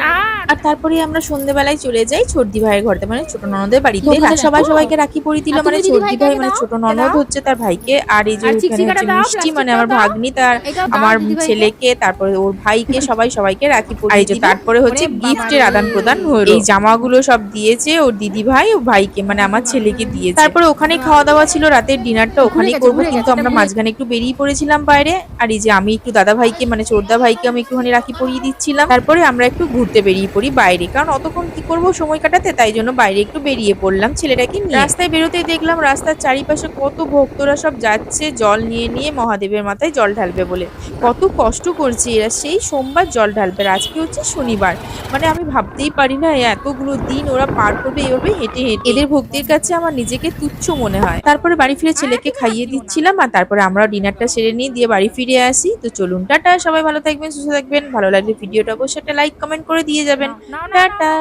না। আর তারপরে আমরা সন্ধ্যেবেলায় চলে যাই ছোটদি ভাইয়ের ঘরতে মানে ছোট ননদের বাড়িতে। সবাই সবাইকে রাখি পরিয়ে দিল। মানে ছোটদি ভাই মানে ছোট ননদ হচ্ছে তার ভাইকে। আর এই যে মিষ্টি মানে আমার ভাগ্নি তার আমার ছেলেকে তারপরে ওর ভাইকে সবাই সবাইকে রাখি আর এই যে তারপরে হচ্ছে গিফটের আদান প্রদান হলো। এই জামাগুলো সব দিয়েছে ওর দিদি ভাই ও ভাইকে মানে আমার ছেলেকে দিয়েছে। তারপরে ওখানে খাওয়া দাওয়া ছিল রাতের ডিনারটা ওখানেই করব কিন্তু আমরা মাঝখানে একটু বেরিয়ে পড়েছিলাম বাইরে। আর এই যে আমি একটু দাদা ভাইকে মানে চোরদা ভাইকে আমি একটুখানি রাখি পরিয়ে দিচ্ছিলাম। তারপরে আমরা একটু ঘুরতে বেরিয়ে পড়ি বাইরে। কারণ অতক্ষণ কি করব? সময় কাটাতে, তাই জন্য বাইরে একটু বেরিয়ে পড়লাম ছেলেটাকে নিয়ে। রাস্তায় বেরোতেই দেখলাম রাস্তার চারিপাশে কত ভক্তরা সব যাচ্ছে, জল নিয়ে নিয়ে মহাদেবের মাথায় জল ঢালবে বলে। কত কষ্ট করছে এরা, সেই সোমবার জল ঢালবে আজকে হচ্ছে শনিবার। মানে আমি ভাবতেই পারি না এতগুলো দিন ওরা পার করবে এভাবে হেঁটে হেঁটে। এদের ভক্তির কাছে আমার নিজেকে তুচ্ছ মনে হয়। তারপরে বাড়ি ফিরে ছেলেকে খাইয়ে দিচ্ছিলাম, আর তারপরে আমরা ডিনারটা সেরে নিয়ে দিয়ে বাড়ি ফিরে আসি। তো চলুন, টাটা, সবাই ভালো থাকবেন, সুস্থ থাকবেন। ভালো লাগলে ভিডিওটা অবশ্যই একটা লাইক, কমেন্ট করে দিয়ে যাবেন। টাটা